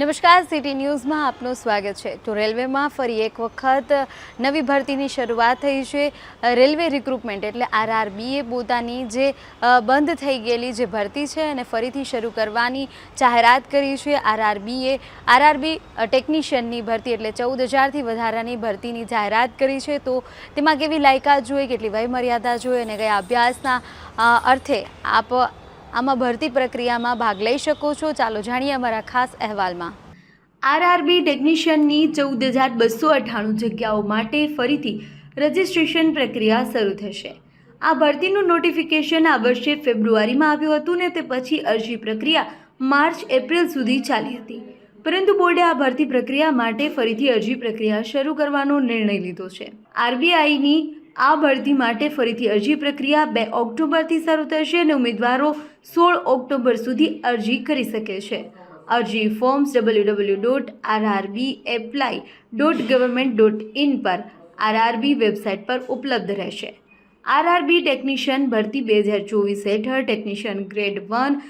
નમસ્કાર, સિટી ન્યૂઝમાં આપનું સ્વાગત છે. તો રેલવેમાં ફરી એક વખત નવી ભરતીની શરૂઆત થઈ છે રેલવે રિક્રુટમેન્ટ. એટલે આરઆરબીએ પોતાની જે બંધ થઈ ગયેલી જે ભરતી છે અને ફરીથી શરૂ કરવાની જાહેરાત કરી છે. આરઆરબીએ, આરઆરબી ટેકનિશિયનની ભરતી એટલે ચૌદ હજારથી વધારાની ભરતીની જાહેરાત કરી છે. તો તેમાં કેવી લાયકાત જોઈએ કેટલી વયમર્યાદા જોઈએ અને કયા અભ્યાસના અર્થે આપ આમાં ભરતી પ્રક્રિયામાં ભાગ લઈ શકો છો. ચાલો જાણીએ અમારા ખાસ અહેવાલમાં. આરઆરબી ટેકનિશિયનની ચૌદ હજાર બસો અઠ્ઠાણું જગ્યાઓ માટે ફરીથી રજિસ્ટ્રેશન પ્રક્રિયા શરૂ થશે. આ ભરતીનું નોટિફિકેશન આ વર્ષે ફેબ્રુઆરીમાં આવ્યું હતું ને તે પછી અરજી પ્રક્રિયા માર્ચ, એપ્રિલ સુધી ચાલી હતી. પરંતુ બોર્ડે આ ભરતી પ્રક્રિયા માટે ફરીથી અરજી પ્રક્રિયા શરૂ કરવાનો નિર્ણય લીધો છે. આરબીઆઈની આ ભરતી માટે ફરીથી અરજી પ્રક્રિયા બે ઓક્ટોબરથી શરૂ થશે અને ઉમેદવારો સોળ ઓક્ટોબર સુધી અરજી કરી શકે છે. અરજી forms W W dot RRB apply dot government dot in પર આરઆરબી વેબસાઇટ પર ઉપલબ્ધ રહેશે. આરઆરબી ટેકનિશિયન ભરતી બે હજાર ચોવીસ હેઠળ ટેકનિશિયન ગ્રેડ વન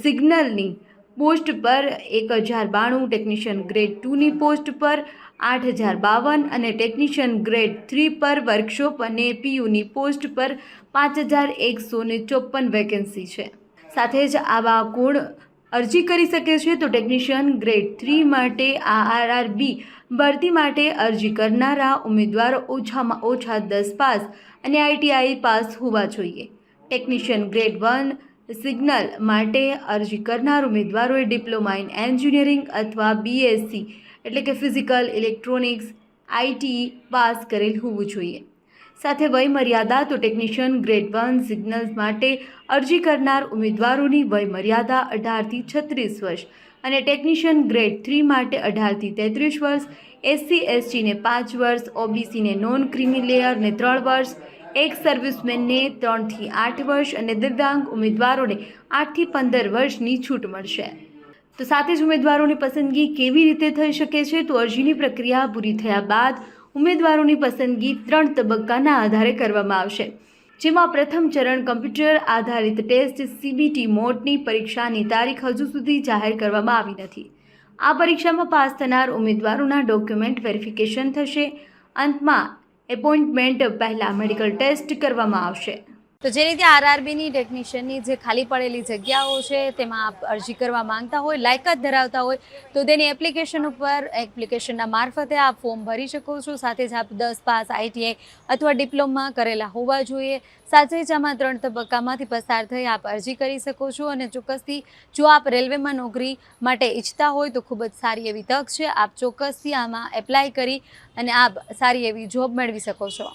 સિગ્નલની પોસ્ટ પર એક હજાર બાણું, ટેકનિશિયન ગ્રેડ ટુની પોસ્ટ પર આઠ હજાર બાવન અને ટેકનિશિયન ગ્રેડ થ્રી પર વર્કશોપ અને પીયુની પોસ્ટ પર પાંચ હજાર એકસો ને ચોપન વેકેન્સી છે. સાથે જ આવા કોણ અરજી કરી શકે છે તો ટેકનિશિયન ગ્રેડ થ્રી માટે આ આરઆરબી ભરતી માટે અરજી કરનારા ઉમેદવારો ઓછામાં ઓછા દસ પાસ અને આઈટીઆઈ પાસ હોવા જોઈએ. ટેકનિશિયન ગ્રેડ વન સિગ્નલ માટે અરજી કરનાર ઉમેદવારોએ ડિપ્લોમા ઇન એન્જિનિયરિંગ અથવા બીએસસી એટલે કે ફિઝિકલ ઇલેક્ટ્રોનિક્સ આઈટી પાસ કરેલ હોવું જોઈએ. સાથે વયમર્યાદા તો ટેકનિશિયન ગ્રેડ વન સિગ્નલ્સ માટે અરજી કરનાર ઉમેદવારોની વયમર્યાદા અઢારથી છત્રીસ વર્ષ અને ટેકનિશિયન ગ્રેડ થ્રી માટે અઢારથી તેત્રીસ વર્ષ એસસી એસટીને પાંચ વર્ષ ઓબીસીને નોન ક્રિમી લેયરને ત્રણ વર્ષ એક સર્વિસમેનને ત્રણથી આઠ વર્ષ અને દિવ્યાંગ ઉમેદવારોને આઠથી પંદર વર્ષની છૂટ મળશે. તો સાથે જ ઉમેદવારોની પસંદગી કેવી રીતે થઈ શકે છે? તો અરજીની પ્રક્રિયા પૂરી થયા બાદ ઉમેદવારોની પસંદગી ત્રણ તબક્કાના આધારે કરવામાં આવશે. જેમાં પ્રથમ ચરણ કમ્પ્યુટર આધારિત ટેસ્ટ સીબીટી મોટની પરીક્ષાની તારીખ હજુ સુધી જાહેર કરવામાં આવી નથી. આ પરીક્ષામાં પાસ થનાર ઉમેદવારોના ડોક્યુમેન્ટ વેરિફિકેશન થશે. અંતમાં એપોઇન્ટમેન્ટ પહેલાં મેડિકલ ટેસ્ટ કરવામાં આવશે. તો જે રીતે આરઆરબીની ટેકનિશિયનની જે ખાલી પડેલી જગ્યાઓ છે, તેમાં આપ અરજી કરવા માંગતા હોય, લાયકાત ધરાવતા હોય, તો તેની એપ્લિકેશન ઉપર એપ્લિકેશનના મારફતે આપ ફોર્મ ભરી શકો છો. સાથે જ આપ દસ પાસ આઈટીઆઈ અથવા ડિપ્લોમા કરેલા હોવા જોઈએ. સાથે જ આમાં ત્રણ તબક્કામાંથી પસાર થઈ આપ અરજી કરી શકો છો અને ચોક્કસથી જો આપ રેલવેમાં નોકરી માટે ઈચ્છતા હોય તો ખૂબ જ સારી એવી તક છે. આપ ચોક્કસથી આમાં એપ્લાય કરી અને આપ સારી એવી જોબ મેળવી શકો છો.